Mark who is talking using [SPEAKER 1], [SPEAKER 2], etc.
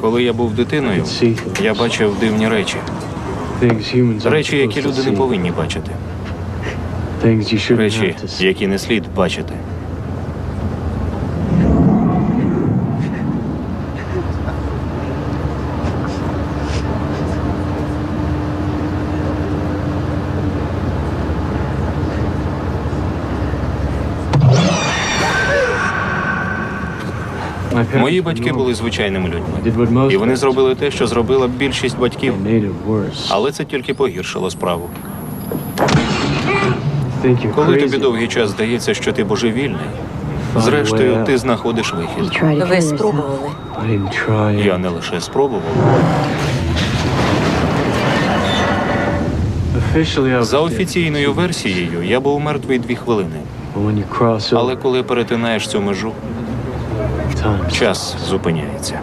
[SPEAKER 1] Коли я був дитиною, я бачив дивні речі. Речі, які люди не повинні бачити. Речі, які не слід бачити. Мої батьки були звичайними людьми. І вони зробили те, що зробила більшість батьків. Але це тільки погіршило справу. Коли тобі довгий час здається, що ти божевільний, зрештою ти знаходиш вихід.
[SPEAKER 2] Ви спробували.
[SPEAKER 1] Я не лише спробував. За офіційною версією, я був мертвий дві хвилини. Але коли перетинаєш цю межу, час зупиняється.